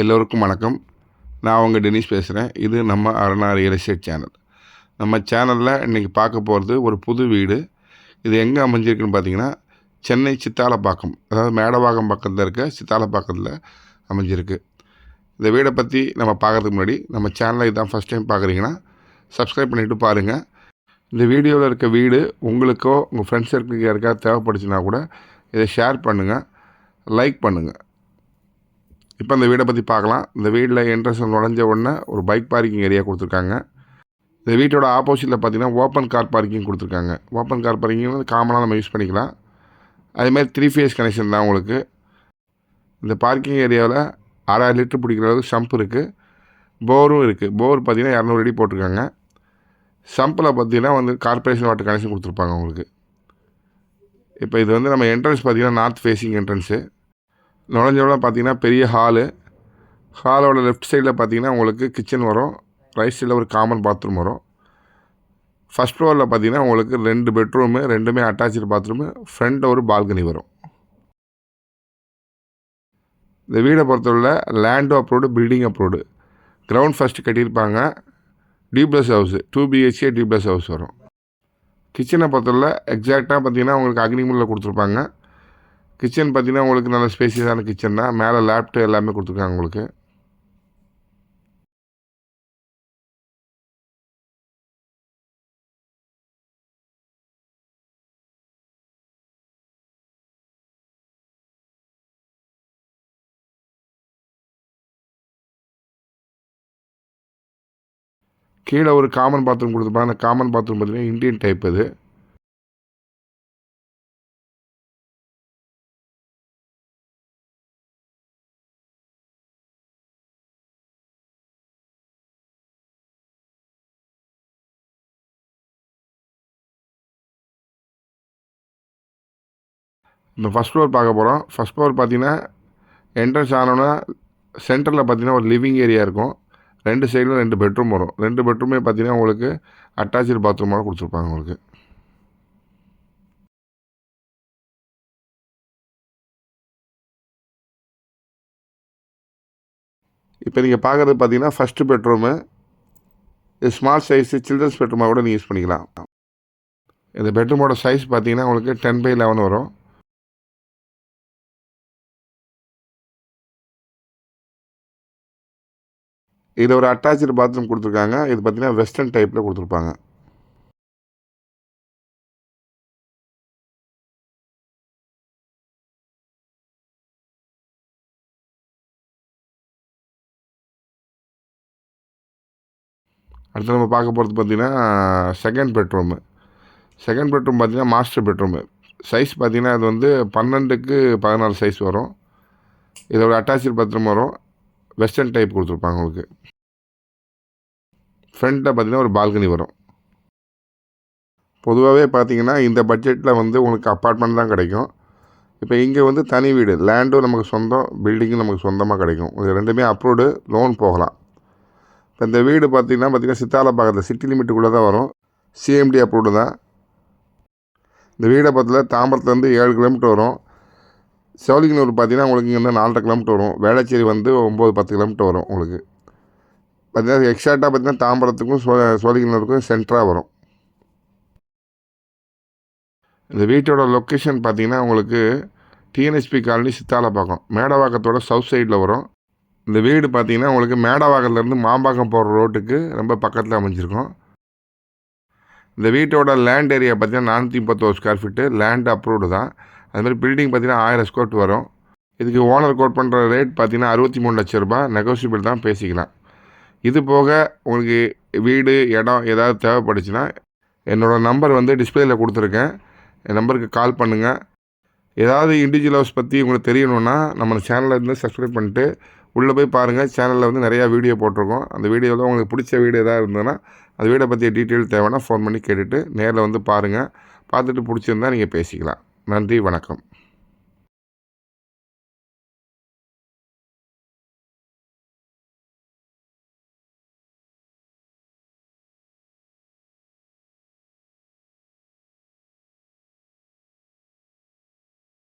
எல்லோருக்கும் வணக்கம். நான் உங்கள் டெனிஸ் பேசுகிறேன் இது நம்ம அருணா ரியல் எஸ்டேட் சேனல். நம்ம சேனலில் இன்றைக்கி பார்க்க போகிறது ஒரு புது வீடு. இது எங்கே அமைஞ்சிருக்குன்னு பார்த்தீங்கன்னா சென்னை சித்தாலப்பாக்கம். அதாவது மேடவாகம் பக்கத்தில் இருக்க சித்தாலப்பாக்கத்தில் அமைஞ்சிருக்கு. இந்த வீடை பற்றி நம்ம பார்க்கறதுக்கு முன்னாடி நம்ம சேனலை இதான் ஃபஸ்ட் டைம் பார்க்குறீங்கன்னா சப்ஸ்கிரைப் பண்ணிவிட்டு பாருங்கள் இந்த வீடியோவில் இருக்க வீடு உங்களுக்கோ உங்கள் ஃப்ரெண்ட்ஸ் சர்க்கிளுக்கு யாருக்காவது தேவைப்படுச்சுன்னா கூட இதை ஷேர் பண்ணுங்கள் லைக் பண்ணுங்கள் இப்போ இந்த வீடை பற்றி பார்க்கலாம். இந்த வீட்டில் என்ட்ரன்ஸ் நுழைஞ்ச உடனே ஒரு பைக் பார்க்கிங் ஏரியா கொடுத்துருக்காங்க. இந்த வீட்டோட ஆப்போசிட்டில் பார்த்தீங்கன்னா ஓப்பன் கார் பார்க்கிங் கொடுத்துருக்காங்க. ஓப்பன் கார் பார்க்கிங் வந்து காமனாக நம்ம யூஸ் பண்ணிக்கலாம். அதேமாதிரி த்ரீ ஃபேஸ் கனெக்ஷன் தான் உங்களுக்கு. இந்த பார்க்கிங் ஏரியாவில் ஆறாயிரம் லிட்டர் பிடிக்கிற அளவுக்கு சம்ப் இருக்குது போரும் இருக்குது போர் பார்த்தீங்கன்னா இரநூறு அடி போட்டிருக்காங்க. சம்பில் பார்த்தீங்கன்னா வந்து கார்பரேஷன் வாட்டர் கனெக்ஷன் கொடுத்துருப்பாங்க உங்களுக்கு. இப்போ இது வந்து நம்ம என்ட்ரன்ஸ் பார்த்தீங்கன்னா நார்த் ஃபேஸிங் என்ட்ரன்ஸு நுழைஞ்சோட பார்த்தீங்கன்னா பெரிய ஹாலு ஹாலோட லெஃப்ட் சைடில் பார்த்தீங்கன்னா உங்களுக்கு கிச்சன் வரும். ரைட் சைடில் ஒரு காமன் பாத்ரூம் வரும். ஃபஸ்ட் ஃப்ளோரில் பார்த்தீங்கன்னா உங்களுக்கு ரெண்டு பெட்ரூமு ரெண்டுமே அட்டாச்சு பாத்ரூமு ஃப்ரண்ட் ஒரு பால்கனி வரும். இந்த வீடை பொறுத்தவரை லேண்டும் approved building approved ground first கட்டியிருப்பாங்க. Duplex house two BHK duplex house வரும். கிச்சனை பொறுத்தவரை எக்ஸாக்டாக பார்த்தீங்கன்னா உங்களுக்கு அக்னிமுல்ல கொடுத்துருப்பாங்க. கிச்சன் பார்த்தீங்கன்னா உங்களுக்கு நல்ல ஸ்பேசியஸான கிச்சன் தான். மேலே லேப்டாப் எல்லாமே கொடுத்துருக்காங்க உங்களுக்கு. கீழே ஒரு காமன் பாத்ரூம் கொடுத்துருப்பாங்க. அந்த காமன் பாத்ரூம் பார்த்தீங்கன்னா இந்தியன் டைப் அது. இந்த ஃபஸ்ட் ஃப்ளோர் பார்க்க போகிறோம் ஃபஸ்ட் ஃப்ளோர் பார்த்தீங்கன்னா என்ட்ரன்ஸ் ஆனோன்னா சென்டரில் பார்த்தீங்கன்னா ஒரு லிவிங் ஏரியா இருக்கும். ரெண்டு சைடில் ரெண்டு பெட்ரூம் வரும். ரெண்டு பெட்ரூமே பார்த்தீங்கன்னா உங்களுக்கு அட்டாச்சு பாத்ரூமோட கொடுத்துருப்பாங்க உங்களுக்கு. இப்போ நீங்கள் பார்க்குறது பார்த்தீங்கன்னா ஃபஸ்ட்டு பெட்ரூமு இது ஸ்மால் சைஸு சில்ட்ரன்ஸ் பெட்ரூமாக கூட நீங்கள் யூஸ் பண்ணிக்கலாம். இந்த பெட்ரூமோட சைஸ் பார்த்தீங்கன்னா உங்களுக்கு டென் பை லெவன் வரும். இதில் ஒரு அட்டாச்சு பாத்ரூம் கொடுத்துருக்காங்க. இது பார்த்தீங்கன்னா வெஸ்டர்ன் டைப்பில் கொடுத்துருப்பாங்க. அடுத்து நம்ம பார்க்க போகிறது பார்த்தீங்கன்னா செகண்ட் பெட்ரூமு செகண்ட் பெட்ரூம் பார்த்தீங்கன்னா மாஸ்டர் பெட்ரூமு சைஸ் பார்த்தீங்கன்னா அது வந்து பன்னெண்டுக்கு பதினாலு சைஸ் வரும். இதோட அட்டாச்சு பாத்ரூம் வரும். வெஸ்டர்ன் டைப் கொடுத்துருப்பாங்க உங்களுக்கு ஃப்ரண்ட்டில் பார்த்தீங்கன்னா ஒரு பால்கனி வரும். பொதுவாகவே பார்த்தீங்கன்னா இந்த பட்ஜெட்டில் வந்து உங்களுக்கு அப்பார்ட்மெண்ட் தான் கிடைக்கும். இப்போ இங்கே வந்து தனி வீடு லேண்டும் நமக்கு சொந்தம் பில்டிங்கும் நமக்கு சொந்தமாக கிடைக்கும். இது ரெண்டுமே அப்ரூவ்டு லோன் போகலாம். இப்போ இந்த வீடு பார்த்தீங்கன்னா பார்த்தீங்கன்னா சித்தாலப்பாக்கத்தில் சிட்டி லிமிட்டுக்குள்ளே தான் வரும். சிஎம்டி அப்ரூவ்டு தான். இந்த வீடை பார்த்தீங்கன்னா தாம்பரத்துலேருந்து ஏழு கிலோமீட்டர் வரும். சோழிங்கனூர் பார்த்தீங்கன்னா உங்களுக்கு இங்கேருந்து நாலரை கிலோமீட்டர் வரும். வேளச்சேரி வந்து ஒம்பது பத்து கிலோமீட்டர் வரும் உங்களுக்கு. பார்த்தீங்கன்னா எக்ஸாக்டாக பார்த்தீங்கன்னா தாம்பரத்துக்கும் சோ சோழிங்கனூருக்கும் சென்டராக வரும். இந்த வீட்டோட லொக்கேஷன் பார்த்தீங்கன்னா உங்களுக்கு டிஎன்எஸ்பி காலனி சித்தாலப்பாக்கம். மேடவாக்கத்தோட சவுத் சைடில் வரும். இந்த வீடு பார்த்தீங்கன்னா உங்களுக்கு மேடவாக்கத்துலேருந்து மாம்பாக்கம் போகிற ரோட்டுக்கு ரொம்ப பக்கத்தில் அமைஞ்சிருக்கும். இந்த வீட்டோட லேண்ட் ஏரியா பார்த்தீங்கன்னா நானூற்றி முப்பத்தோரு ஸ்கொயர் ஃபீட்டு லேண்ட் அப்ரூவ்டு தான். அதுமாதிரி பில்டிங் பார்த்தீங்கன்னா ஆயிரம் ஸ்கொயர் வரும். இதுக்கு ஓனர் கோட் பண்ணுற ரேட் பார்த்தீங்கன்னா அறுபத்தி மூணு லட்ச ரூபாய். நெகோசியபிள் தான் பேசிக்கலாம். இது போக உங்களுக்கு வீடு இடம் ஏதாவது தேவைப்படுச்சுன்னா என்னோடய நம்பர் வந்து டிஸ்பிளேயில் கொடுத்துருக்கேன். என் நம்பருக்கு கால் பண்ணுங்கள் ஏதாவது இண்டிவிஜுவல் ஹவுஸ் பற்றி உங்களுக்கு தெரியணுன்னா நம்ம சேனலில் இருந்து சப்ஸ்கிரைப் பண்ணிட்டு உள்ளே போய் பாருங்கள் சேனலில் வந்து நிறையா வீடியோ போட்டிருக்கோம். அந்த வீடியோவில் உங்களுக்கு பிடிச்ச வீடு எதாவது இருந்ததுன்னா அந்த வீடை பற்றிய டீட்டெயில் தேவைன்னா ஃபோன் பண்ணி கேட்டுட்டு நேரில் வந்து பாருங்கள் பார்த்துட்டு பிடிச்சிருந்தா நீங்கள் பேசிக்கலாம். நன்றி வணக்கம்.